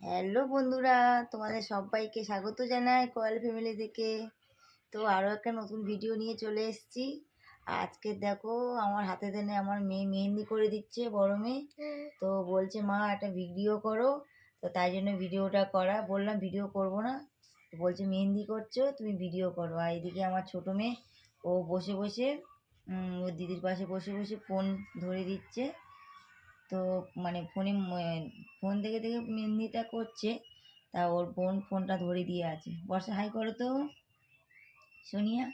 Hello বন্ধুরা তোমাদের সবাইকে স্বাগত জানাই কয়েল ফ্যামিলি থেকে। তো আরও একটা নতুন ভিডিও নিয়ে চলে এসেছি। আজকে দেখো আমার হাতে দেনে আমার মেয়ে মেহেন্দি করে দিচ্ছে বড় মেয়ে। তো বলছে মা একটা ভিডিও করো। তো তাই জন্য ভিডিওটা করা। বললাম ভিডিও করব না। তো বলছে মেহেন্দি করছ তুমি ভিডিও করো। আর এদিকে আমার ছোটো মেয়ে ও বসে বসে ওর দিদির পাশে বসে বসে ফোন ধরে দিচ্ছে। তো মানে ফোনে ফোন দেখে দেখে মেহেন্দিটা করছে তা ওর বোন ফোনটা ধরে দিয়ে আছে। বর্ষা হাই করো তো। সোনিয়া?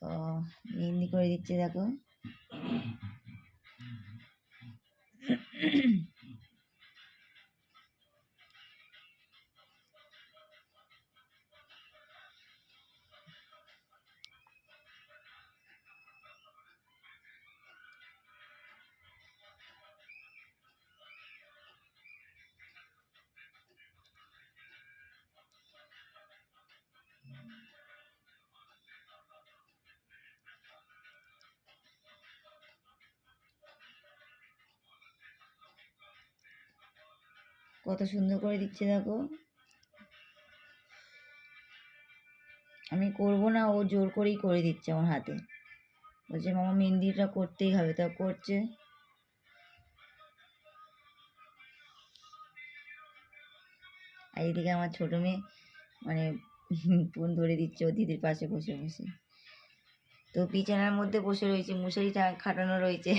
তো মেহেন্দি করে দিচ্ছে দেখো। কত সুন্দর করে দিচ্ছে দেখো। আমি করব না, ও জোর করেই করে দিচ্ছে আমার হাতে। বলছে, মামা, মেহেন্দিটা করতেই হবে। তা করছে। আর এদিকে আমার ছোটো মেয়ে মানে ফোন ধরে দিচ্ছে, ও দিদির পাশে বসে বসে। তো বিছানার মধ্যে বসে রয়েছে মশারিটা খাটানো রয়েছে।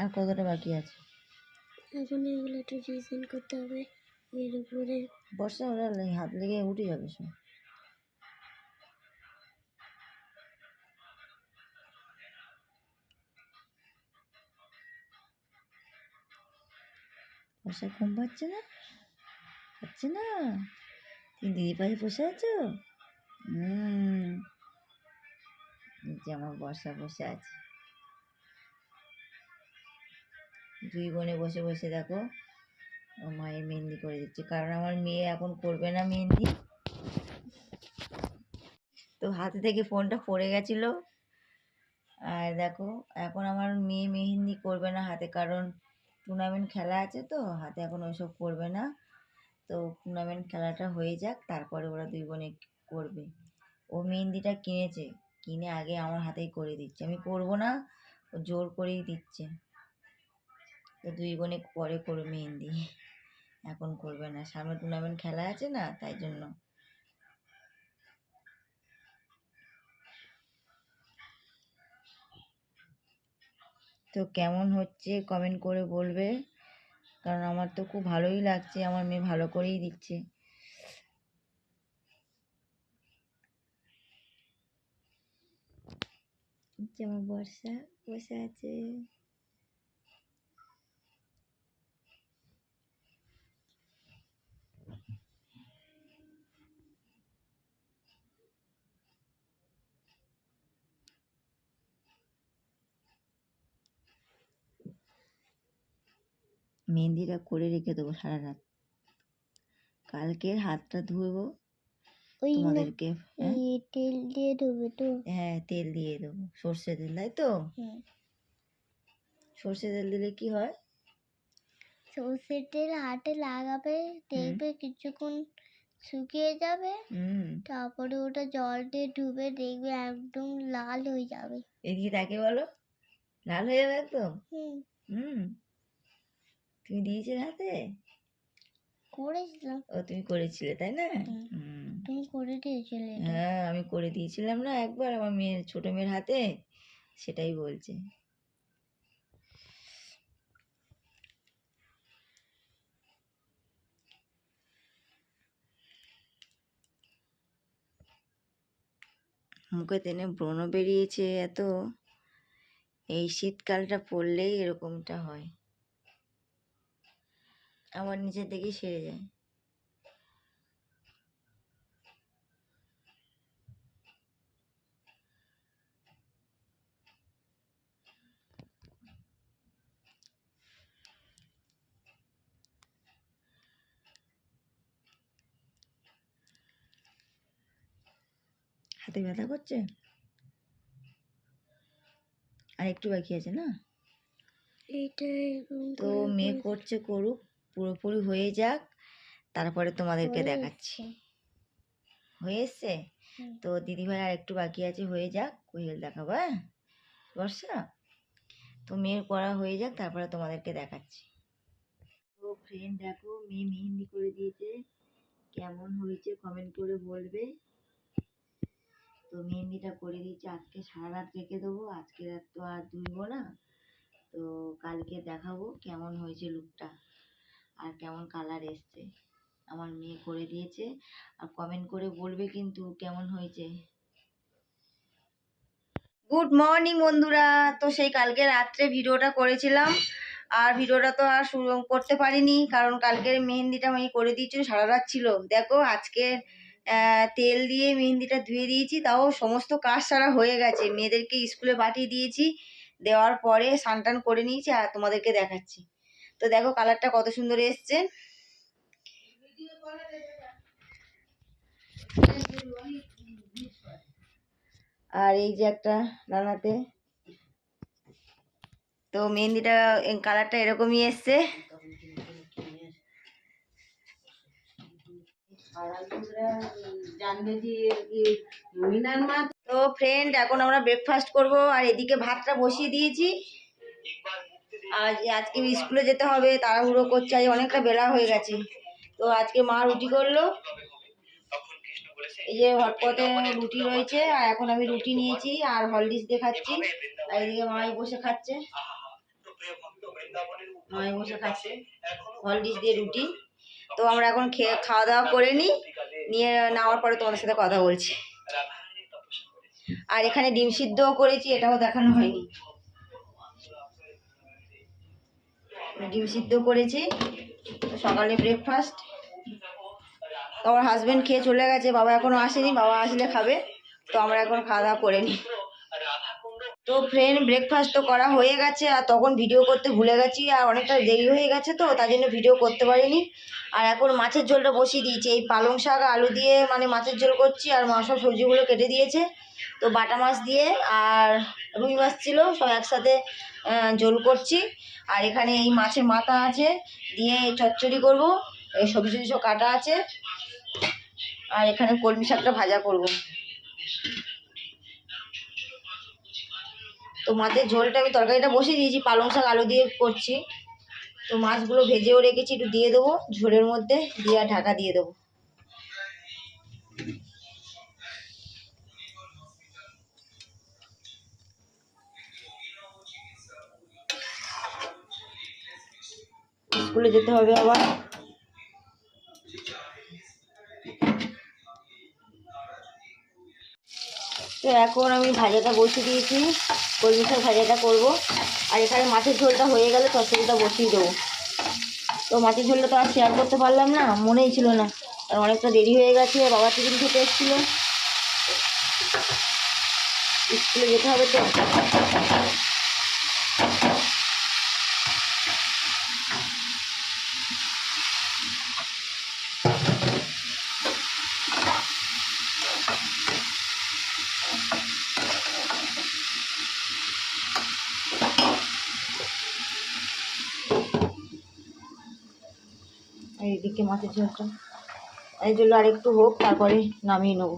আর কতটা বাকি আছে? এখন এগুলো একটু ডিজাইন করতে হবে এর উপরে। বর্ষা ওরা লে- হাত লেগে উঠে যাবে সব বর্ষা ঘুম পাচ্ছে না? পাচ্ছে না? তুমি দিদি পাশে বসে আছো? হুম। যে আমার বর্ষা বসে আছে। দুই বোনে বসে বসে দেখো মায়ের মেহেন্দি করে দিচ্ছে। কারণ আমার মেয়ে এখন করবে না মেহেন্দি। তো হাতে থেকে ফোনটা পড়ে গেছিল। আর দেখো, এখন আমার মেয়ে মেহেন্দি করবে না হাতে। কারণ টুর্নামেন্ট খেলা আছে তো, হাতে এখন ওইসব করবে না। তো টুর্নামেন্ট খেলাটা হয়ে যাক, তারপরে ওরা দুই বোনে করবে। ও মেহেন্দিটা কিনেছে, কিনে আগে আমার হাতেই করে দিচ্ছে। আমি করব না, ও জোর করেই দিচ্ছে। তো দুই বোনে পরে করবে মেহেন্দি। এখন করবে না। সামনে টুর্নামেন্ট খেলা আছে না, তাই জন্য। তো কেমন হচ্ছে কমেন্ট করে বলবে। কারণ আমার তো খুব ভালোই লাগছে, আমার মেয়ে ভালো করেই দিচ্ছে। বর্ষা বসে আছে। মেহেন্দিটা করে রেখে দেবো সারা রাত। কালকের হাতটা ধুবো ওই তোমাদেরকে হ্যাঁ? তেল দিয়ে দেবে তো। হ্যাঁ তেল দিয়ে দেবো সর্ষে তেল তাই তো? হুম। সর্ষে তেল দিলে কি হয়? সর্ষের তেল হাতে লাগাবে দেখবে কিছুক্ষণ শুকিয়ে যাবে হুম। তারপরে ওটা জল দিয়ে ডুবে দেখবে একদম লাল হয়ে যাবে। এদিকে তাকে বলো লাল হয়ে যাবে একদম? হুম। হুম। তুমি দিয়েছিলে হাতে? করেছিলাম। ও তুমি করেছিলে তাই না? তুমি করে দিয়েছিলে হ্যাঁ আমি করে দিয়েছিলাম না একবার আমার মেয়ের ছোট মেয়ের হাতে সেটাই বলছে। মুখে টেনে ব্রণ বেরিয়েছে এত। এই শীতকালটা পড়লেই এরকমটা হয়। আবার নিচের দিকেই সেরে যায়। হাতে ব্যথা করছে? আর একটু বাকি আছে না? তো মেয়ে করছে করুক। পুরোপুরি হয়ে যাক তারপরে তোমাদেরকে দেখাচ্ছি। হয়ে এসছে? তো দিদিভাই আর একটু বাকি আছে হয়ে যাক কুইল দেখাবো হ্যাঁ? বর্ষা তো মেয়ের করা হয়ে যাক তারপরে তোমাদেরকে দেখাচ্ছি। তো ফ্রেন্ড দেখো মেয়ে মেহেন্দি করে দিয়েছে। কেমন হয়েছে কমেন্ট করে বলবে। তো মেহেন্দিটা করে দিয়েছে আজকে সারা রাত রেখে দেবো আজকে রাত তো আর দুইবো না। তো কালকে দেখাবো কেমন হয়েছে লুকটা আর কেমন কালার এসছে। আমার মেয়ে করে দিয়েছে আর কমেন্ট করে বলবে কিন্তু কেমন হয়েছে। গুড মর্নিং বন্ধুরা। তো সেই কালকে রাত্রে ভিডিওটা করেছিলাম। আর ভিডিওটা তো আর শুরু করতে পারিনি কারণ কালকের মেহেন্দিটা আমি করে দিয়েছিল, সারা রাত ছিল। দেখো আজকে তেল দিয়ে মেহেন্দিটা ধুয়ে দিয়েছি, তাও সমস্ত কাজ সারা হয়ে গেছে। মেয়েদেরকে স্কুলে পাঠিয়ে দিয়েছি। দেওয়ার পরে স্নান করে নিয়েছি আর তোমাদেরকে দেখাচ্ছি। তো দেখো কালারটা কত সুন্দর এসছে। আর এই যে একটা ডানাতে। তো মেহেন্দিটা কালারটা এরকমই এসছে। তো ফ্রেন্ড এখন আমরা ব্রেকফাস্ট করব, আর এদিকে ভাতটা বসিয়ে দিয়েছি। আজ আজকে স্কুলে যেতে হবে, তাড়াহুড়ো করছে, আজ অনেকটা বেলা হয়ে গেছে। তো আজকে মা রুটি করল। এই যে হটপটে রুটি রয়েছে, আর এখন আমি রুটি নিয়েছি আর হলডিস দেখাচ্ছি আর এদিকে মাই বসে খাচ্ছে। মাই বসে খাচ্ছে। হলডিস দিয়ে রুটি। তো আমরা এখন খেয়ে, খাওয়া দাওয়া করে নিই নিয়ে নেওয়ার পরে তোমাদের সাথে কথা বলছি। আর এখানে ডিম সিদ্ধও করেছি, এটাও দেখানো হয়নি। ডিম সিদ্ধ করেছি। সকালে ব্রেকফাস্ট আমার হাজব্যান্ড খেয়ে চলে গেছে, বাবা এখনও আসেনি, বাবা আসলে খাবে। তো আমরা এখন খাওয়া দাওয়া করে নিই। তো ফ্রেন্ড ব্রেকফাস্ট তো করা হয়ে গেছে, আর তখন ভিডিও করতে ভুলে গেছি, আর অনেকটা দেরি হয়ে গেছে তো, তার জন্য ভিডিও করতে পারিনি। আর এখন মাছের ঝোলটা বসিয়ে দিয়েছি, এই পালং শাক, আলু দিয়ে মানে মাছের ঝোল করছি, আর মা সব সবজিগুলো কেটে দিয়েছে। তো বাটা মাছ দিয়ে আর রুই মাছ ছিল, সব একসাথে ঝোল করছি। আর এখানে এই মাছের মাথা আছে, দিয়ে চচ্চড়ি করব, এই সবজি সব কাটা আছে। আর এখানে কলমি শাকটা ভাজা করব। তো মাছের ঝোলটা আমি তরকারিটা বসিয়ে দিয়েছি, পালং শাক, আলু দিয়ে করছি। তো মাছগুলো ভেজেও রেখেছি, একটু দিয়ে দেবো, ঝোলের মধ্যে দিয়ে ঢাকা দিয়ে দেবো। স্কুলে যেতে হবে আবার। তো এখন আমি ভাজাটা বসিয়ে দিয়েছি। কলমি শাক ভাজাটা করব। আর এখানে মাছের ঝোলটা হয়ে গেলে তরকারিটা বসিয়ে দেবো। তো মাছের ঝোলটা তো আর শেয়ার করতে পারলাম না, মনেই ছিল না। আর অনেকটা দেরি হয়ে গেছে, বাবা টিফিন খেতে এসেছিল। স্কুলে যেতে হবে তো। এদিকে মাছের ঝোলটা। এই জন্য আর একটু হোক তারপরে নামিয়ে নেব।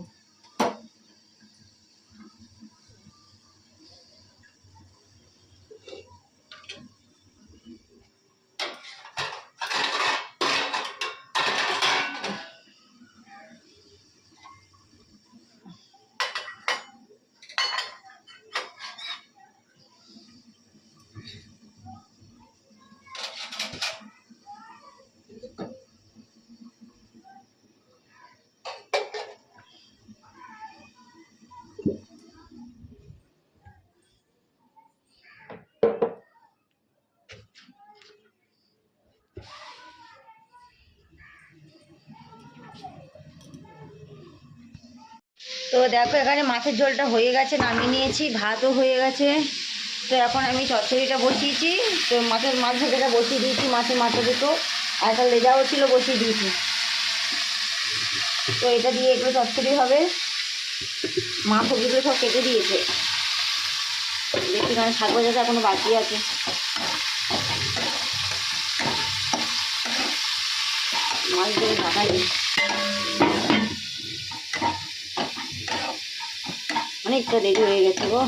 তো দেখো, এখানে মাছের ঝোলটা হয়ে গেছে, নামিয়ে নিয়েছি, ভাতও হয়ে গেছে। তো এখন আমি চচ্চড়িটা বসিয়েছি, তো মাছের মাছ ভাজাটা বসিয়ে দিয়েছি, মাছের মাথা দুটো, আর একটা লেজাও ছিল, বসিয়ে দিয়েছি। তো এটা দিয়ে এগুলো চচ্চড়ি হবে। মা সবজিগুলো সব কেটে দিয়েছে। দেখি কারণ শাক ভাজাটা এখনও বাকি আছে। মাছ দিয়ে ঢাকা দিই অনেকটা রেডি হয়ে গেছে গো।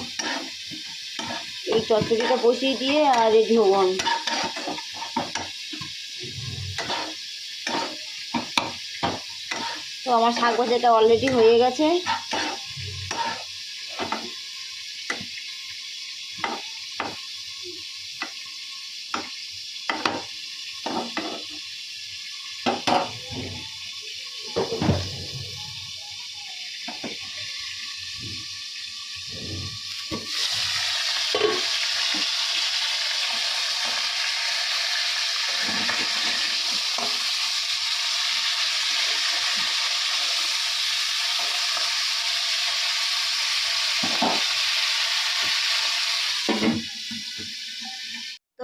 এই চচ্চড়িটা বসিয়ে দিয়ে আর রেডি হব আমি তো আমার শাক ভাজাটা অলরেডি হয়ে গেছে।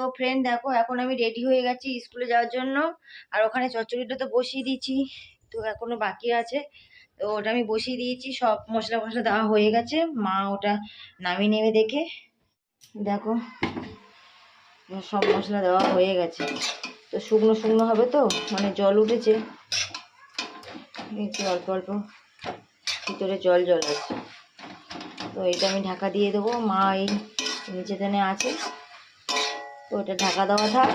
তো ফ্রেন্ড দেখো, এখন আমি রেডি হয়ে গেছি স্কুলে যাওয়ার জন্য। আর ওখানে চচ্চড়িটা তো বসিয়ে দিয়েছি, তো এখনও বাকি আছে। তো ওটা আমি বসিয়ে দিয়েছি, সব মশলা ফসলা দেওয়া হয়ে গেছে। মা ওটা নামিয়ে নেবে দেখে। দেখো, সব মশলা দেওয়া হয়ে গেছে। তো শুকনো শুকনো হবে তো মানে জল উঠেছে। একটু অল্প অল্প ভিতরে জল জল আছে। তো এটা আমি ঢাকা দিয়ে দেবো। মা এই নিচে তেনে আছে। তো ওটা ঢাকা দেওয়া থাক।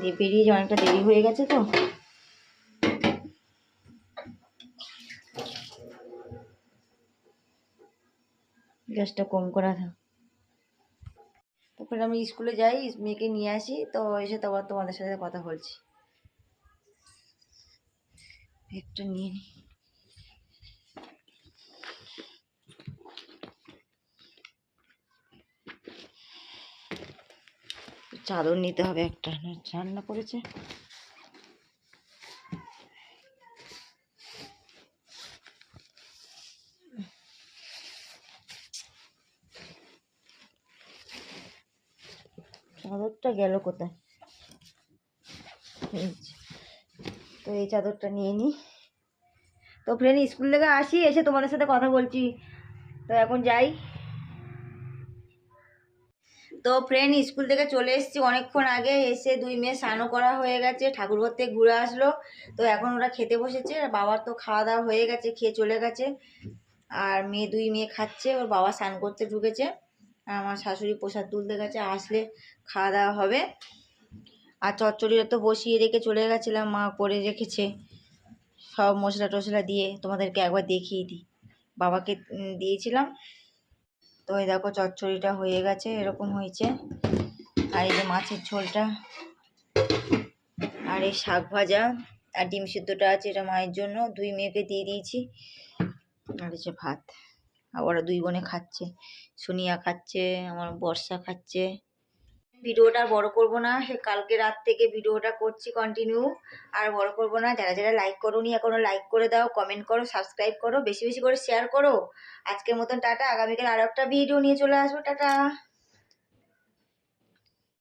দিয়ে বেরিয়ে অনেকটা দেরি হয়ে গেছে তো। গ্যাসটা কম করা থাক। তারপরে আমি স্কুলে যাই, মেয়েকে নিয়ে আসি, তো এসে তো তোমাদের সাথে কথা বলছি। একটা নিয়ে নিই চাদর নিতে হবে একটা। রান্না পড়েছে চাদরটা গেল কোথায়? তো এই চাদরটা নিয়ে নিই তো ফ্রেন্ড স্কুল থেকে আসি, এসে তোমাদের সাথে কথা বলছি। তো এখন যাই। তো ফ্রেন্ড স্কুল থেকে চলে এসেছি। অনেকক্ষণ আগে এসে দুই মেয়ে স্নানও করা হয়ে গেছে ঠাকুরঘর থেকে ঘুরে আসলো। তো এখন ওরা খেতে বসেছে বাবার তো খাওয়া দাওয়া হয়ে গেছে, খেয়ে চলে গেছে। আর মেয়ে দুই মেয়ে খাচ্ছে, ওর বাবা স্নান করতে ঢুকেছে। আর আমার শাশুড়ি প্রসাদ তুলতে গেছে, আসলে খাওয়া দাওয়া হবে। আর চচ্চড়িটা তো বসিয়ে রেখে চলে গেছিলাম, মা করে রেখেছে। সব মশলা টশলা দিয়ে তোমাদেরকে একবার দেখিয়ে দিই। বাবাকে দিয়েছিলাম। তো এই দেখো চচ্চড়িটা হয়ে গেছে, এরকম হয়েছে। আর এই যে মাছের ঝোলটা, আর এই শাক ভাজা আর ডিম সিদ্ধটা আছে, এটা মায়ের জন্য। দুই মেয়েকে দিয়ে দিয়েছি। আর হচ্ছে ভাত। আর ওরা দুই বোনে খাচ্ছে। সোনিয়া খাচ্ছে, আমার বর্ষা খাচ্ছে। ভিডিওটা বড় করব না, সে কালকে রাত থেকে ভিডিওটা করছি কন্টিনিউ আর বড় করব না, যারা যারা লাইক করোনি, এখনও লাইক করে দাও কমেন্ট করো সাবস্ক্রাইব করো, বেশি বেশি করে শেয়ার করো। আজকের মতন টাটা, আগামীকাল আরও একটা ভিডিও নিয়ে চলে আসব, টাটা।